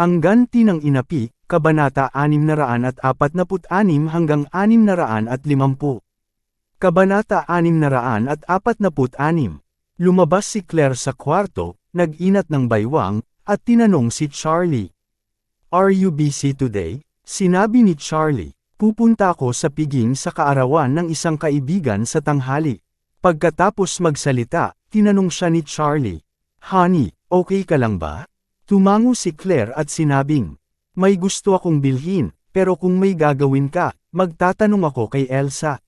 Ang ganti ng inapi, Kabanata 646 hanggang 650. Kabanata 646. Lumabas si Claire sa kwarto, nag-inat ng baywang, at tinanong si Charlie. Are you busy today? Sinabi ni Charlie, pupunta ako sa piging sa kaarawan ng isang kaibigan sa tanghali. Pagkatapos magsalita, tinanong siya ni Charlie, Honey, okay ka lang ba? Tumango si Claire at sinabing, May gusto akong bilhin, pero kung may gagawin ka, magtatanong ako kay Elsa.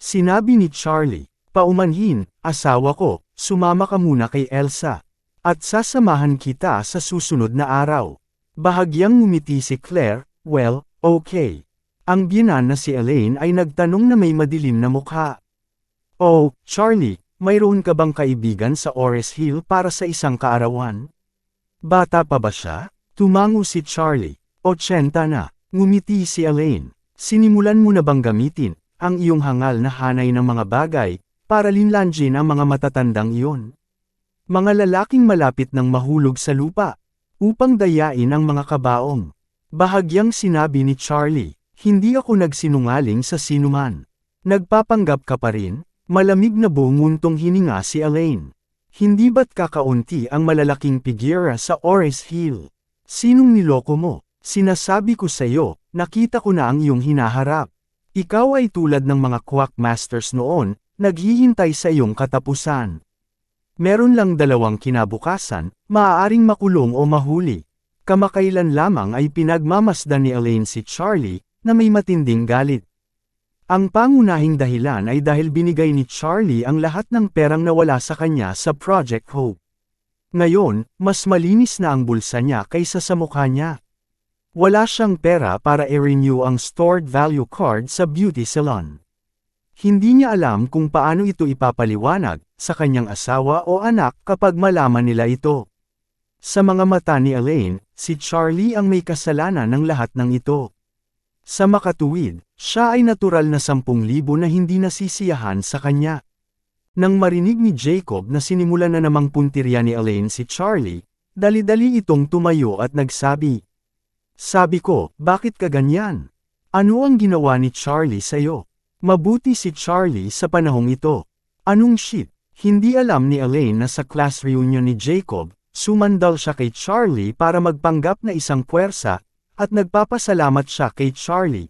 Sinabi ni Charlie, Paumanhin, asawa ko, sumama ka muna kay Elsa. At sasamahan kita sa susunod na araw. Bahagyang ngumiti si Claire, well, okay. Ang biyanan na si Elaine ay nagtanong na may madilim na mukha. Oh, Charlie, mayroon ka bang kaibigan sa Ores Hill para sa isang kaarawan? Bata pa ba siya? Tumango si Charlie. Ochenta na. Ngumiti si Elaine. Sinimulan mo na bang gamitin ang iyong hangal na hanay ng mga bagay para linlanjin ang mga matatandang iyon? Mga lalaking malapit ng mahulog sa lupa upang dayain ang mga kabaong. Bahagyang sinabi ni Charlie, hindi ako nagsinungaling sa sinuman. Nagpapanggap ka pa rin? Malamig na bunguntong hininga si Elaine. Hindi ba't kakaunti ang malalaking pigira sa Ores Hill? Sinong niloko mo? Sinasabi ko sa iyo, nakita ko na ang iyong hinaharap. Ikaw ay tulad ng mga quack masters noon, naghihintay sa iyong katapusan. Meron lang dalawang kinabukasan, maaaring makulong o mahuli. Kamakailan lamang ay pinagmamasdan ni Elaine si Charlie, na may matinding galit. Ang pangunahing dahilan ay dahil binigay ni Charlie ang lahat ng perang nawala sa kanya sa Project Hope. Ngayon, mas malinis na ang bulsa niya kaysa sa mukha niya. Wala siyang pera para i-renew ang stored value card sa beauty salon. Hindi niya alam kung paano ito ipapaliwanag sa kanyang asawa o anak kapag malaman nila ito. Sa mga mata ni Elaine, si Charlie ang may kasalanan ng lahat ng ito. Sa makatuwid, siya ay natural na 10,000 na hindi nasisiyahan sa kanya. Nang marinig ni Jacob na sinimulan na namang puntirya ni Elaine si Charlie, dali-dali itong tumayo at nagsabi. Sabi ko, bakit ka ganyan? Ano ang ginawa ni Charlie sa'yo? Mabuti si Charlie sa panahong ito. Anong shit? Hindi alam ni Elaine na sa class reunion ni Jacob, sumandal siya kay Charlie para magpanggap na isang puwersa, at nagpapasalamat siya kay Charlie.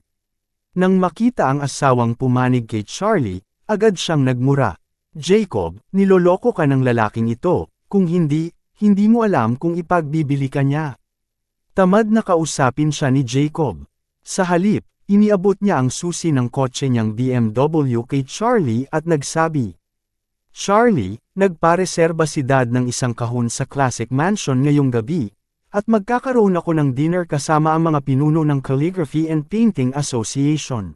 Nang makita ang asawang pumanig kay Charlie, agad siyang nagmura. Jacob, niloloko ka ng lalaking ito, kung hindi, hindi mo alam kung ipagbibili ka niya. Tamad na kausapin siya ni Jacob. Sa halip, iniabot niya ang susi ng kotse niyang BMW kay Charlie at nagsabi, Charlie, nagpareserba si dad ng isang kahon sa Classic Mansion ngayong gabi, at magkakaroon ako ng dinner kasama ang mga pinuno ng Calligraphy and Painting Association.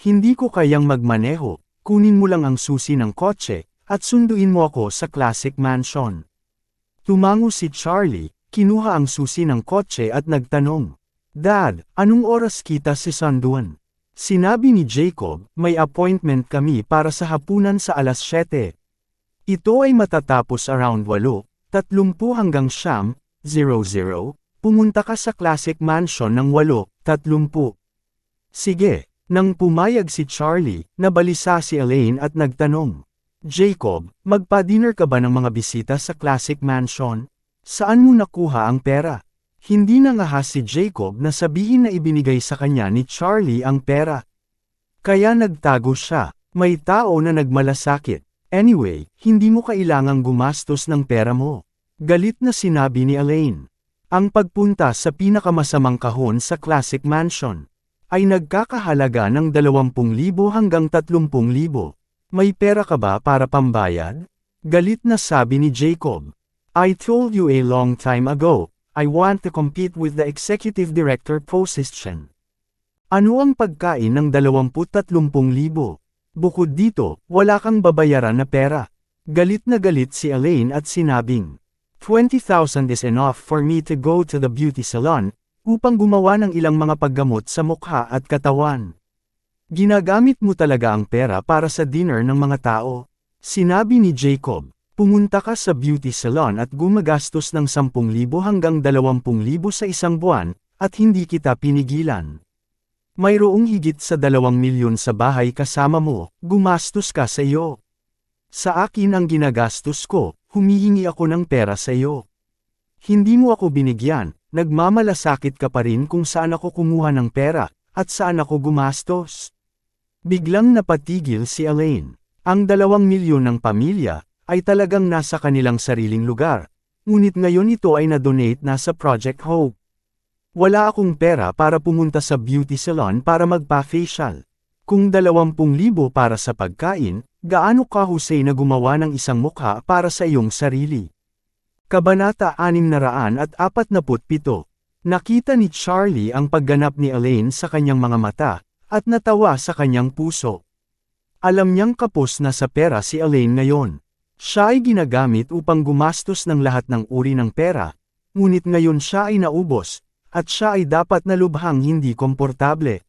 Hindi ko kayang magmaneho, kunin mo lang ang susi ng kotse, at sunduin mo ako sa Classic Mansion. Tumango si Charlie, kinuha ang susi ng kotse at nagtanong, Dad, anong oras kita si Sanduan? Sinabi ni Jacob, may appointment kami para sa hapunan sa alas 7. Ito ay matatapos around 8, 30 hanggang siyam, 00, pumunta ka sa Classic Mansion ng 8.30. Sige, nang pumayag si Charlie, nabalisa si Elaine at nagtanong. Jacob, magpa-dinner ka ba ng mga bisita sa Classic Mansion? Saan mo nakuha ang pera? Hindi nangahas si Jacob na sabihin na ibinigay sa kanya ni Charlie ang pera. Kaya nagtago siya, may tao na nagmalasakit. Anyway, hindi mo kailangang gumastos ng pera mo. Galit na sinabi ni Elaine. Ang pagpunta sa pinakamasamang kahon sa Classic Mansion ay nagkakahalaga ng 20,000 hanggang 30,000. May pera ka ba para pambayad? Galit na sabi ni Jacob. I told you a long time ago, I want to compete with the executive director position. Ano ang pagkain ng 20-30,000? Bukod dito, wala kang babayaran na pera. Galit na galit si Elaine at sinabing, 20,000 is enough for me to go to the beauty salon, upang gumawa ng ilang mga paggamot sa mukha at katawan. Ginagamit mo talaga ang pera para sa dinner ng mga tao. Sinabi ni Jacob, pumunta ka sa beauty salon at gumagastos ng 10,000 hanggang 20,000 sa isang buwan, at hindi kita pinigilan. Mayroong higit sa 2 milyon sa bahay kasama mo, gumastos ka sa iyo. Sa akin ang ginagastos ko, humihingi ako ng pera sa iyo. Hindi mo ako binigyan, nagmamalasakit ka pa rin kung saan ako kumuha ng pera, at saan ako gumastos. Biglang napatigil si Elaine. Ang dalawang milyon ng pamilya, ay talagang nasa kanilang sariling lugar, ngunit ngayon ito ay na-donate na sa Project Hope. Wala akong pera para pumunta sa beauty salon para magpa-facial. Kung 20,000 para sa pagkain, gaano ka Jose na gumawa ng isang mukha para sa iyong sarili? Kabanata 647 Nakita ni Charlie ang pagganap ni Elaine sa kanyang mga mata, at natawa sa kanyang puso. Alam niyang kapos na sa pera si Elaine ngayon. Siya ay ginagamit upang gumastos ng lahat ng uri ng pera, ngunit ngayon siya ay naubos, at siya ay dapat na lubhang hindi komportable.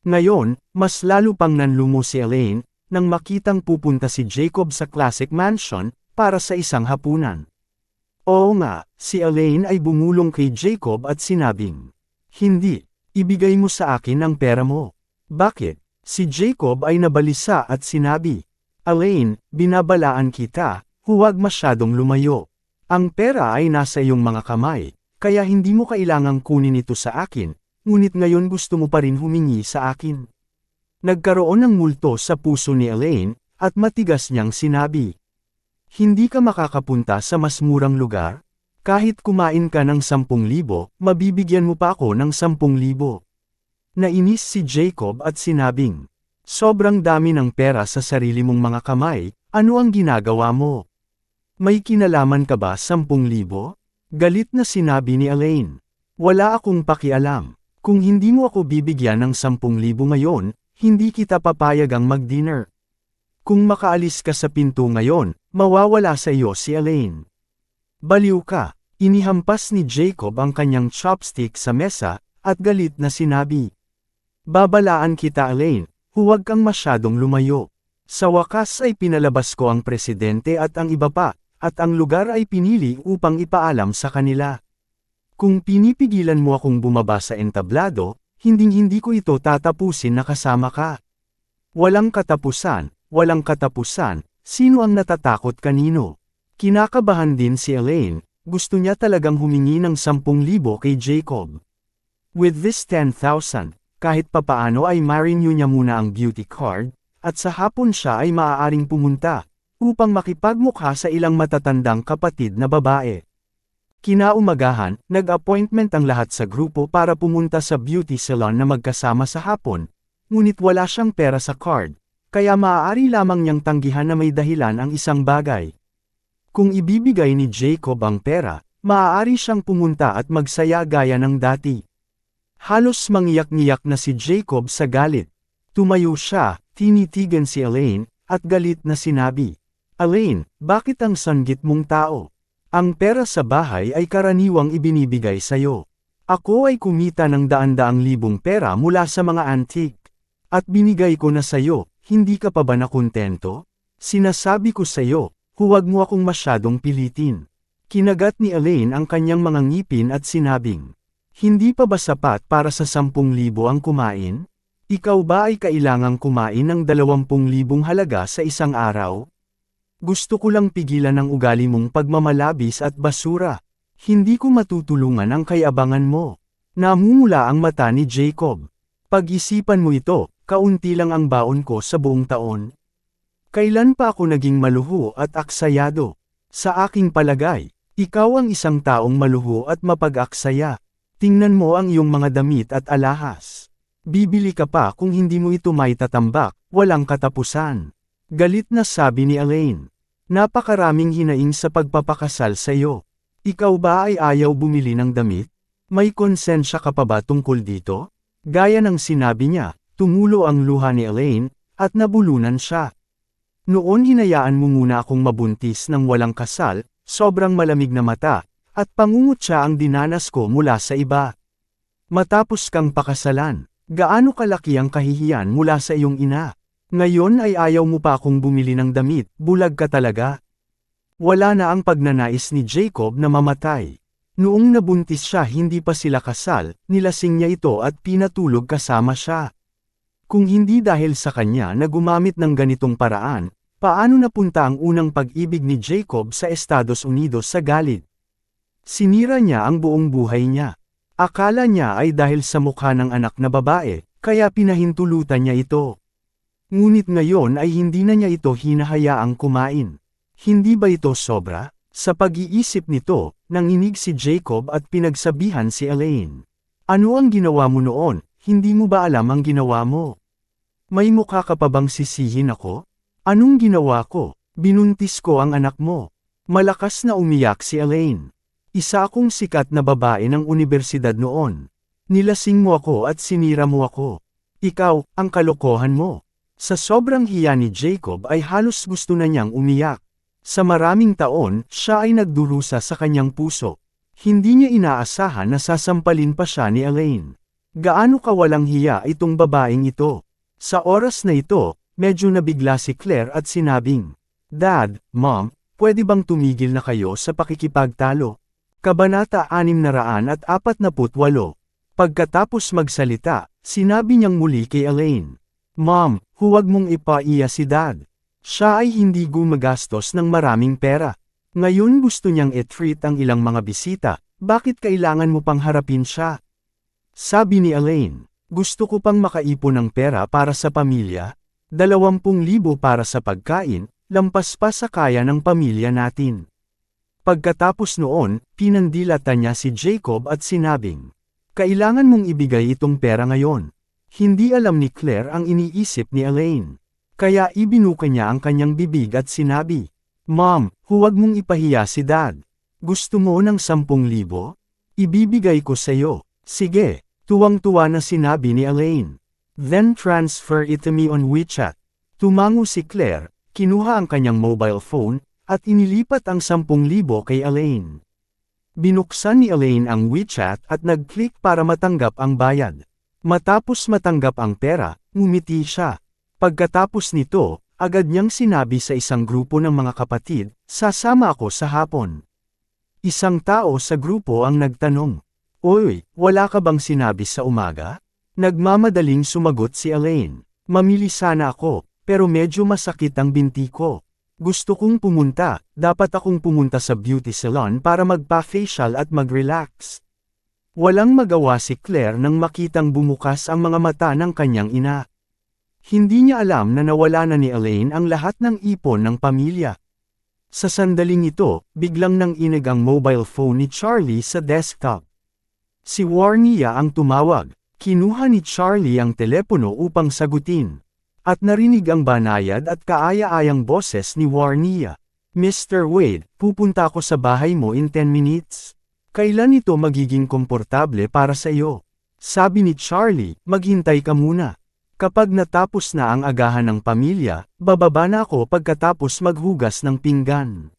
Ngayon, mas lalo pang nanlumo si Elaine, nang makitang pupunta si Jacob sa Classic Mansion, para sa isang hapunan. Oo nga, si Elaine ay bumulong kay Jacob at sinabing, Hindi, ibigay mo sa akin ang pera mo. Bakit? Si Jacob ay nabalisa at sinabi, Elaine, binabalaan kita, huwag masyadong lumayo. Ang pera ay nasa iyong mga kamay, kaya hindi mo kailangang kunin ito sa akin, ngunit ngayon gusto mo pa rin humingi sa akin. Nagkaroon ng multo sa puso ni Elaine, at matigas niyang sinabi. Hindi ka makakapunta sa mas murang lugar? Kahit kumain ka ng 10,000, mabibigyan mo pa ako ng 10,000. Nainis si Jacob at sinabing, Sobrang dami ng pera sa sarili mong mga kamay, ano ang ginagawa mo? May kinalaman ka ba 10,000? Galit na sinabi ni Elaine. Wala akong pakialam. Kung hindi mo ako bibigyan ng 10,000 ngayon, hindi kita papayagang mag-dinner. Kung makaalis ka sa pinto ngayon, mawawala sa iyo si Elaine. Baliw ka, inihampas ni Jacob ang kanyang chopstick sa mesa, at galit na sinabi. Babalaan kita Elaine, huwag kang masyadong lumayo. Sa wakas ay pinalabas ko ang presidente at ang iba pa, at ang lugar ay pinili upang ipaalam sa kanila. Kung pinipigilan mo akong bumaba sa entablado, hinding-hindi ko ito tatapusin na kasama ka. Walang katapusan, walang katapusan, sino ang natatakot kanino? Kinakabahan din si Elaine, gusto niya talagang humingi ng 10,000 kay Jacob. With this 10,000, kahit papaano ay ma-renew niya muna ang beauty card, at sa hapon siya ay maaaring pumunta, upang makipagmukha sa ilang matatandang kapatid na babae. Kinaumagahan, nag-appointment ang lahat sa grupo para pumunta sa beauty salon na magkasama sa hapon, ngunit wala siyang pera sa card, kaya maaari lamang niyang tanggihan na may dahilan ang isang bagay. Kung ibibigay ni Jacob ang pera, maaari siyang pumunta at magsaya gaya ng dati. Halos mangiyak-ngiyak na si Jacob sa galit. Tumayo siya, tinitigan si Elaine, at galit na sinabi, Elaine, bakit ang sanggit mong tao? Ang pera sa bahay ay karaniwang ibinibigay sa'yo. Ako ay kumita ng daan-daang libong pera mula sa mga antique. At binigay ko na sa'yo, hindi ka pa ba nakontento? Sinasabi ko sa'yo, huwag mo akong masyadong pilitin. Kinagat ni Elaine ang kanyang mga ngipin at sinabing, Hindi pa ba sapat para sa 10,000 ang kumain? Ikaw ba ay kailangang kumain ng 20,000 halaga sa isang araw? Gusto ko lang pigilan ang ugali mong pagmamalabis at basura. Hindi ko matutulungan ang kayabangan mo. Namumula ang mata ni Jacob. Pag-isipan mo ito, kaunti lang ang baon ko sa buong taon. Kailan pa ako naging maluho at aksayado? Sa aking palagay, ikaw ang isang taong maluho at mapag-aksaya. Tingnan mo ang iyong mga damit at alahas. Bibili ka pa kung hindi mo ito may tatambak, walang katapusan. Galit na sabi ni Elaine. Napakaraming hinaing sa pagpapakasal sa iyo. Ikaw ba ay ayaw bumili ng damit? May konsensya ka pa ba tungkol dito? Gaya ng sinabi niya, tumulo ang luha ni Elaine, at nabulunan siya. Noon hinayaan mo muna akong mabuntis ng walang kasal, sobrang malamig na mata, at pangungot siya ang dinanas ko mula sa iba. Matapos kang pakasalan, gaano kalaki ang kahihiyan mula sa iyong ina? Ngayon ay ayaw mo pa akong bumili ng damit, bulag ka talaga. Wala na ang pagnanais ni Jacob na mamatay. Noong nabuntis siya hindi pa sila kasal, nilasing niya ito at pinatulog kasama siya. Kung hindi dahil sa kanya na gumamit ng ganitong paraan, paano napunta ang unang pag-ibig ni Jacob sa Estados Unidos sa galit? Sinira niya ang buong buhay niya. Akala niya ay dahil sa mukha ng anak na babae, kaya pinahintulutan niya ito. Ngunit ngayon ay hindi na niya ito hinahayaang kumain. Hindi ba ito sobra? Sa pag-iisip nito, nanginig si Jacob at pinagsabihan si Elaine. Ano ang ginawa mo noon? Hindi mo ba alam ang ginawa mo? May mukha ka pa bang sisihin ako? Anong ginawa ko? Binuntis ko ang anak mo. Malakas na umiyak si Elaine. Isa akong sikat na babae ng universidad noon. Nilasing mo ako at sinira mo ako. Ikaw, ang kalokohan mo. Sa sobrang hiya ni Jacob ay halos gusto na niyang umiyak. Sa maraming taon, siya ay nagdurusa sa kanyang puso. Hindi niya inaasahan na sasampalin pa siya ni Elaine. Gaano kawalang hiya itong babaeng ito. Sa oras na ito, medyo nabigla si Claire at sinabing, Dad, Mom, pwede bang tumigil na kayo sa pakikipagtalo? Kabanata 648 Pagkatapos magsalita, sinabi niyang muli kay Elaine, Mom, huwag mong ipaiya si Dad. Siya ay hindi gumagastos ng maraming pera. Ngayon gusto niyang i-treat ang ilang mga bisita, bakit kailangan mo pang harapin siya? Sabi ni Elaine, gusto ko pang makaipon ng pera para sa pamilya, dalawampung libo para sa pagkain, lampas pa sa kaya ng pamilya natin. Pagkatapos noon, pinandilatan niya si Jacob at sinabing, Kailangan mong ibigay itong pera ngayon. Hindi alam ni Claire ang iniisip ni Elaine. Kaya ibinuka niya ang kanyang bibig at sinabi, Mom, huwag mong ipahiya si Dad. Gusto mo ng sampung libo? Ibibigay ko sa iyo. Sige, tuwang-tuwa na sinabi ni Elaine. Then transfer it to me on WeChat. Tumango si Claire, kinuha ang kanyang mobile phone, at inilipat ang sampung libo kay Elaine. Binuksan ni Elaine ang WeChat at nag-click para matanggap ang bayad. Matapos matanggap ang pera, ngumiti siya. Pagkatapos nito, agad niyang sinabi sa isang grupo ng mga kapatid, sasama ako sa hapon. Isang tao sa grupo ang nagtanong, Oy, wala ka bang sinabi sa umaga? Nagmamadaling sumagot si Elaine. Mamili sana ako, pero medyo masakit ang binti ko. Gusto kong pumunta, dapat akong pumunta sa beauty salon para magpa-facial at mag-relax. Walang magawa si Claire nang makitang bumukas ang mga mata ng kanyang ina. Hindi niya alam na nawala na ni Elaine ang lahat ng ipon ng pamilya. Sa sandaling ito, biglang nang inig ang mobile phone ni Charlie sa desktop. Si Warnia ang tumawag. Kinuha ni Charlie ang telepono upang sagutin. At narinig ang banayad at kaaya-ayang boses ni Warnia. Mr. Wade, pupunta ako sa bahay mo in 10 minutes. Kailan ito magiging komportable para sa iyo? Sabi ni Charlie, maghintay ka muna. Kapag natapos na ang agahan ng pamilya, bababa na ako pagkatapos maghugas ng pinggan.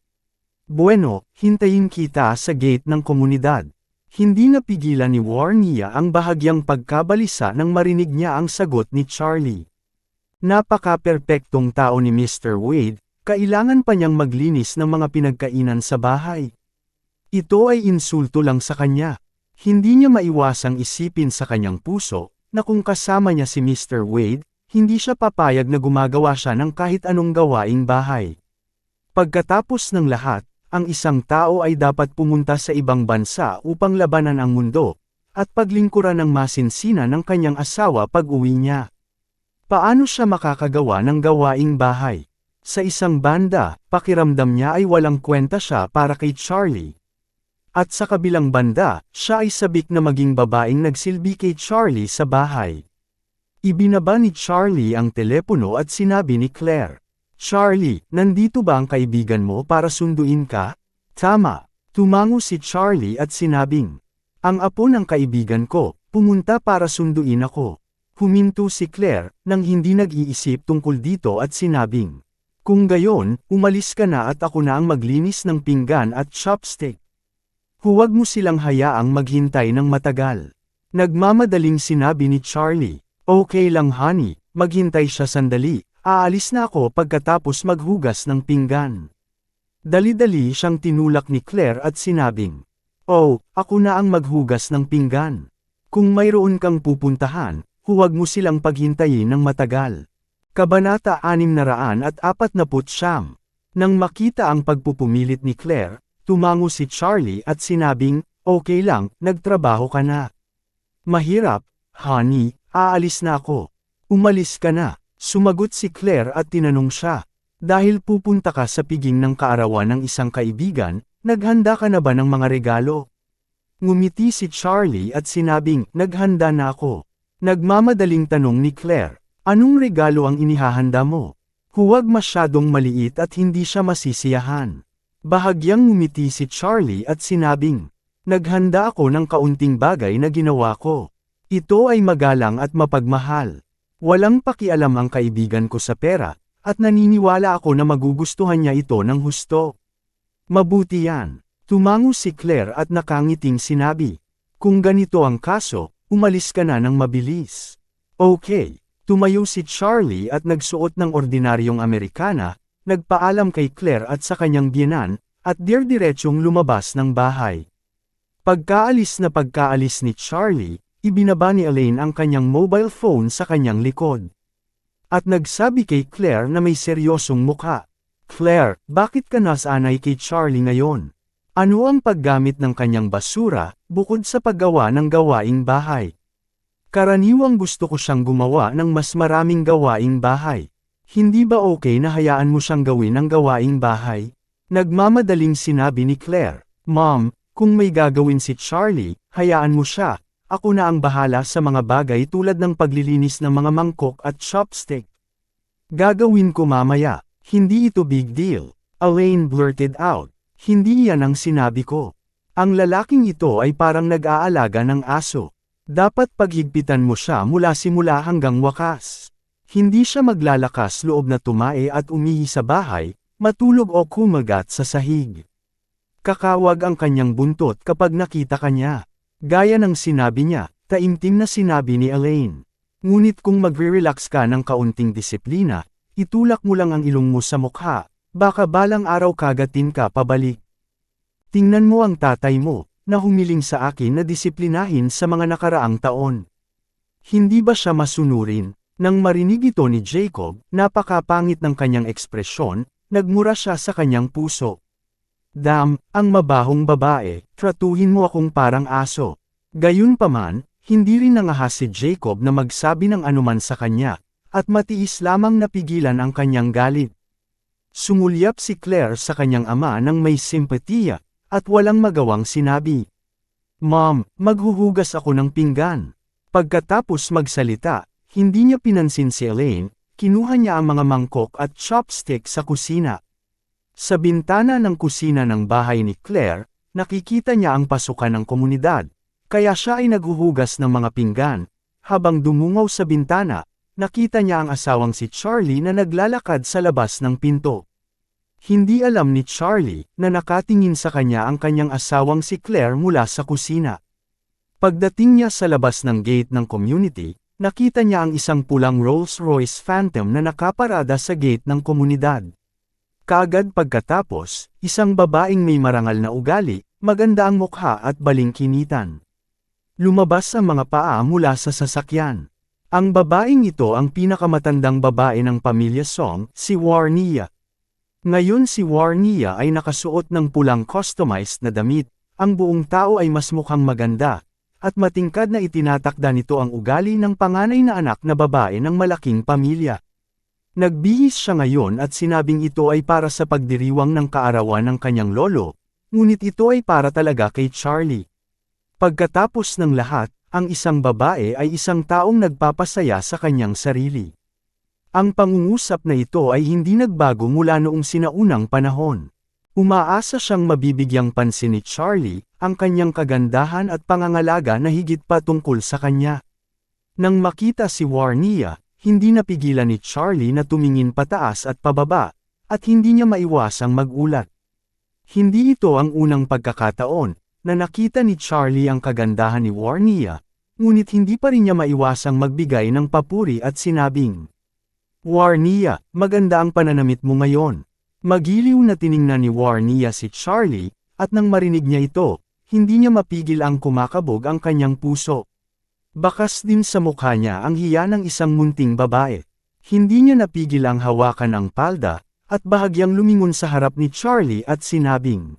Bueno, hintayin kita sa gate ng komunidad. Hindi napigilan ni Warnia ang bahagyang pagkabalisa nang marinig niya ang sagot ni Charlie. Napaka-perpektong tao ni Mr. Wade, kailangan pa niyang maglinis ng mga pinagkainan sa bahay. Ito ay insulto lang sa kanya. Hindi niya maiwasang isipin sa kanyang puso, na kung kasama niya si Mr. Wade, hindi siya papayag na gumagawa siya ng kahit anong gawaing bahay. Pagkatapos ng lahat, ang isang tao ay dapat pumunta sa ibang bansa upang labanan ang mundo, at paglingkuran ng masinsina ng kanyang asawa pag uwi niya. Paano siya makakagawa ng gawaing bahay? Sa isang banda, pakiramdam niya ay walang kwenta siya para kay Charlie. At sa kabilang banda, siya ay sabik na maging babaeng nagsilbi kay Charlie sa bahay. Ibinaba ni Charlie ang telepono at sinabi ni Claire, Charlie, nandito ba ang kaibigan mo para sunduin ka? Tama. Tumango si Charlie at sinabing, Ang apo ng kaibigan ko, pumunta para sunduin ako. Huminto si Claire, nang hindi nag-iisip tungkol dito at sinabing, Kung gayon, umalis ka na at ako na ang maglinis ng pinggan at chopstick. Huwag mo silang hayaang maghintay ng matagal. Nagmamadaling sinabi ni Charlie, Okay lang honey, maghintay siya sandali, aalis na ako pagkatapos maghugas ng pinggan. Dali-dali siyang tinulak ni Claire at sinabing, Oh, ako na ang maghugas ng pinggan. Kung mayroon kang pupuntahan, huwag mo silang paghintayin ng matagal. Kabanata 649 Nang makita ang pagpupumilit ni Claire, tumango si Charlie at sinabing, Okay lang, nagtrabaho ka na. Mahirap, honey, aalis na ako. Umalis ka na, sumagot si Claire at tinanong siya. Dahil pupunta ka sa piging ng kaarawan ng isang kaibigan, naghanda ka na ba ng mga regalo? Ngumiti si Charlie at sinabing, naghanda na ako. Nagmamadaling tanong ni Claire, anong regalo ang inihahanda mo? Huwag masyadong maliit at hindi siya masisiyahan. Bahagyang ngumiti si Charlie at sinabing, naghanda ako ng kaunting bagay na ginawa ko. Ito ay magalang at mapagmahal. Walang pakialam ang kaibigan ko sa pera, at naniniwala ako na magugustuhan niya ito ng husto. Mabuti yan. Tumango si Claire at nakangiting sinabi. Kung ganito ang kaso, umalis ka na ng mabilis. Okay. Tumayo si Charlie at nagsuot ng ordinaryong Amerikana, nagpaalam kay Claire at sa kanyang biyenan, at dir-diretsyong lumabas ng bahay. Pagkaalis na pagkaalis ni Charlie, ibinaba ni Elaine ang kanyang mobile phone sa kanyang likod. At nagsabi kay Claire na may seryosong mukha. Claire, bakit ka nasanay kay Charlie ngayon? Ano ang paggamit ng kanyang basura, bukod sa paggawa ng gawaing bahay? Karaniwang gusto ko siyang gumawa ng mas maraming gawaing bahay. Hindi ba okay na hayaan mo siyang gawin ang gawaing bahay? Nagmamadaling sinabi ni Claire, Mom, kung may gagawin si Charlie, hayaan mo siya, ako na ang bahala sa mga bagay tulad ng paglilinis ng mga mangkok at chopstick. Gagawin ko mamaya, hindi ito big deal. Elaine blurted out, hindi yan ang sinabi ko. Ang lalaking ito ay parang nag-aalaga ng aso. Dapat paghigpitan mo siya mula simula hanggang wakas. Hindi siya maglalakas loob na tumae at umihi sa bahay, matulog o kumagat sa sahig. Kakawag ang kanyang buntot kapag nakita kanya. Gaya ng sinabi niya, taimtim na sinabi ni Elaine. Ngunit kung magre-relax ka ng kaunting disiplina, itulak mo lang ang ilong mo sa mukha, baka balang araw kagatin ka pabalik. Tingnan mo ang tatay mo, na humiling sa akin na disiplinahin sa mga nakaraang taon. Hindi ba siya masunurin? Nang marinig ito ni Jacob, napakapangit ng kanyang ekspresyon, nagmura siya sa kanyang puso. Dam, ang mabahong babae, tratuhin mo akong parang aso. Gayunpaman, hindi rin nangahas si Jacob na magsabi ng anuman sa kanya, at matiis lamang napigilan ang kanyang galit. Sumulyap si Claire sa kanyang ama nang may simpatiya, at walang magawang sinabi. Mom, maghuhugas ako ng pinggan. Pagkatapos magsalita, hindi niya pinansin si Elaine, kinuha niya ang mga mangkok at chopstick sa kusina. Sa bintana ng kusina ng bahay ni Claire, nakikita niya ang pasukan ng komunidad, kaya siya ay naghuhugas ng mga pinggan. Habang dumungaw sa bintana, nakita niya ang asawang si Charlie na naglalakad sa labas ng pinto. Hindi alam ni Charlie na nakatingin sa kanya ang kanyang asawang si Claire mula sa kusina. Pagdating niya sa labas ng gate ng community, nakita niya ang isang pulang Rolls-Royce Phantom na nakaparada sa gate ng komunidad. Kaagad pagkatapos, isang babaeng may marangal na ugali, maganda ang mukha at balingkinitan. Lumabas ang mga paa mula sa sasakyan. Ang babaeng ito ang pinakamatandang babae ng pamilya Song, si Warnia. Ngayon si Warnia ay nakasuot ng pulang customized na damit, ang buong tao ay mas mukhang maganda, at matingkad na itinatakda nito ang ugali ng panganay na anak na babae ng malaking pamilya. Nagbihis siya ngayon at sinabing ito ay para sa pagdiriwang ng kaarawan ng kanyang lolo, ngunit ito ay para talaga kay Charlie. Pagkatapos ng lahat, ang isang babae ay isang taong nagpapasaya sa kanyang sarili. Ang pangungusap na ito ay hindi nagbago mula noong sinaunang panahon. Umaasa siyang mabibigyang pansin ni Charlie, ang kanyang kagandahan at pangangalaga na higit pa tungkol sa kanya. Nang makita si Warnia, hindi napigilan ni Charlie na tumingin pataas at pababa, at hindi niya maiwasang magulat. Hindi ito ang unang pagkakataon, na nakita ni Charlie ang kagandahan ni Warnia, ngunit hindi pa rin niya maiwasang magbigay ng papuri at sinabing, Warnia, maganda ang pananamit mo ngayon. Magiliw na tiningnan ni Warnia si Charlie, at nang marinig niya ito, hindi niya mapigil ang kumakabog ang kanyang puso. Bakas din sa mukha niya ang hiya ng isang munting babae. Hindi niya napigil ang hawakan ang palda, at bahagyang lumingon sa harap ni Charlie at sinabing,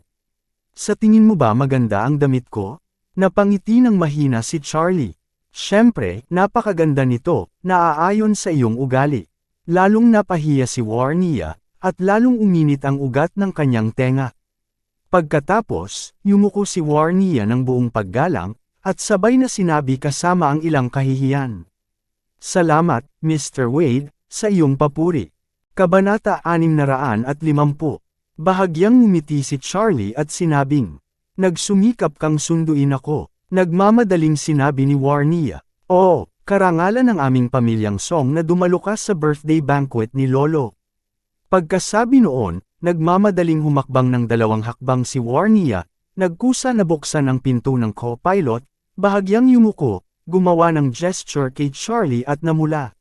Sa tingin mo ba maganda ang damit ko? Napangiti ng mahina si Charlie. Siyempre, napakaganda nito, naaayon sa iyong ugali. Lalong napahiya si Warnia, at lalong uminit ang ugat ng kanyang tenga. Pagkatapos, yumuko si Warnia ng buong paggalang, at sabay na sinabi kasama ang ilang kahihiyan. Salamat, Mr. Wade, sa iyong papuri. Kabanata 650 Bahagyang ngumiti si Charlie at sinabing, Nagsumikap kang sunduin ako. Nagmamadaling sinabi ni Warnia, Oo, karangalan ng aming pamilyang song na dumalo sa birthday banquet ni Lolo. Pagkasabi noon, nagmamadaling humakbang ng dalawang hakbang si Warnia, nagkusa na buksan ang pinto ng co-pilot, bahagyang yumuko, gumawa ng gesture kay Charlie at namula.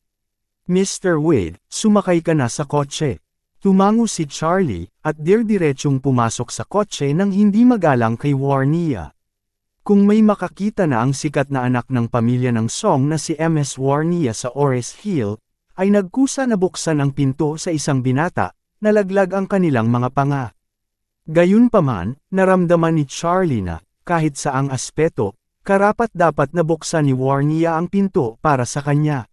Mr. Wade, sumakay ka na sa kotse. Tumango si Charlie, at dir-diretsong pumasok sa kotse nang hindi magalang kay Warnia. Kung may makakita na ang sikat na anak ng pamilya ng song na si MS Warnia sa Ores Hill, ay nagkusa na buksan ang pinto sa isang binata, nalaglag ang kanilang mga panga. Gayunpaman, naramdaman ni Charlie na, kahit sa ang aspeto, karapat dapat na buksan ni Warnia ang pinto para sa kanya.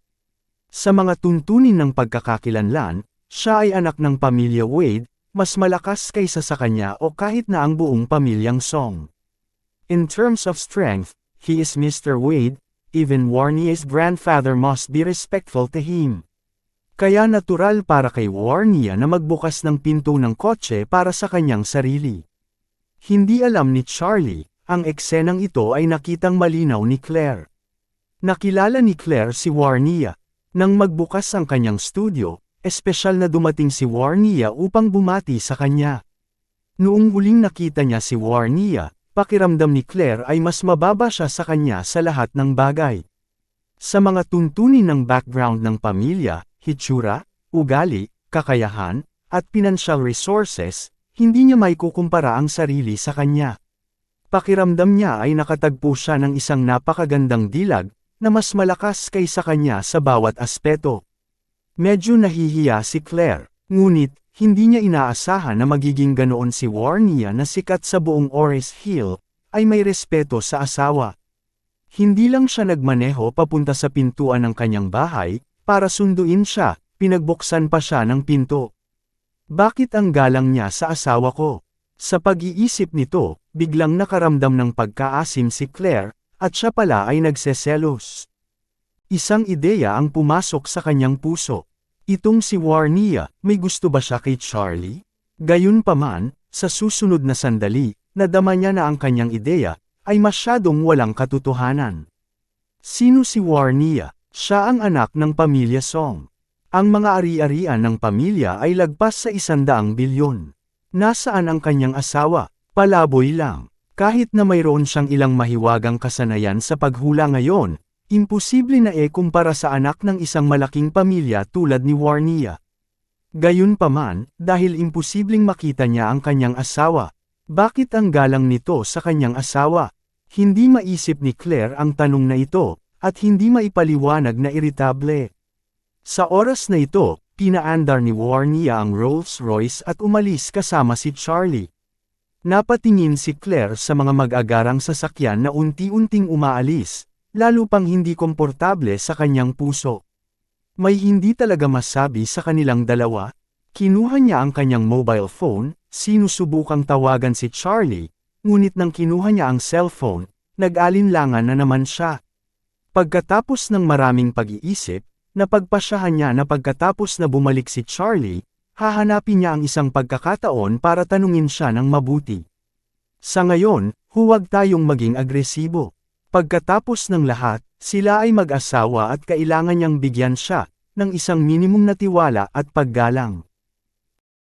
Sa mga tuntunin ng pagkakakilanlan, siya ay anak ng pamilya Wade, mas malakas kaysa sa kanya o kahit na ang buong pamilyang Song. In terms of strength, he is Mr. Wade, even Warnia's grandfather must be respectful to him. Kaya natural para kay Warnia na magbukas ng pinto ng kotse para sa kanyang sarili. Hindi alam ni Charlie, ang eksenang ito ay nakitang malinaw ni Claire. Nakilala ni Claire si Warnia. Nang magbukas ang kanyang studio, espesyal na dumating si Warnia upang bumati sa kanya. Noong huling nakita niya si Warnia, pakiramdam ni Claire ay mas mababa siya sa kanya sa lahat ng bagay. Sa mga tuntunin ng background ng pamilya, hitsura, ugali, kakayahan, at financial resources, hindi niya may kukumpara ang sarili sa kanya. Pakiramdam niya ay nakatagpo siya ng isang napakagandang dilag, na mas malakas kaysa kanya sa bawat aspeto. Medyo nahihiya si Claire, ngunit, hindi niya inaasahan na magiging ganoon si Warnia na sikat sa buong Ores Hill, ay may respeto sa asawa. Hindi lang siya nagmaneho papunta sa pintuan ng kanyang bahay, para sunduin siya, pinagbuksan pa siya ng pinto. Bakit ang galang niya sa asawa ko? Sa pag-iisip nito, biglang nakaramdam ng pagkaasim si Claire, at siya pala ay nagseselos. Isang ideya ang pumasok sa kanyang puso. Itong si Warnia, may gusto ba siya kay Charlie? Gayunpaman, sa susunod na sandali, nadama niya na ang kanyang ideya, ay masyadong walang katotohanan. Sino si Warnia? Siya ang anak ng pamilya Song. Ang mga ari-arian ng pamilya ay lagpas sa isandaang bilyon. Nasaan ang kanyang asawa? Palaboy lang. Kahit na mayroon siyang ilang mahiwagang kasanayan sa paghula ngayon, imposible na e kumpara sa anak ng isang malaking pamilya tulad ni Warnia. Gayunpaman, dahil imposibleng makita niya ang kanyang asawa, bakit ang galang nito sa kanyang asawa? Hindi maisip ni Claire ang tanong na ito, at hindi maipaliwanag na iritable. Sa oras na ito, pinaandar ni Warnia ang Rolls-Royce at umalis kasama si Charlie. Napatingin si Claire sa mga mag-agarang sasakyan na unti-unting umaalis, lalo pang hindi komportable sa kanyang puso. May hindi talaga masabi sa kanilang dalawa, kinuha niya ang kanyang mobile phone, sinusubukang tawagan si Charlie, ngunit nang kinuha niya ang cellphone, nag-alinlangan na naman siya. Pagkatapos ng maraming pag-iisip, napagpasyahan niya na pagkatapos na bumalik si Charlie, hahanapin niya ang isang pagkakataon para tanungin siya ng mabuti. Sa ngayon, huwag tayong maging agresibo. Pagkatapos ng lahat, sila ay mag-asawa at kailangan niyang bigyan siya ng isang minimum na tiwala at paggalang.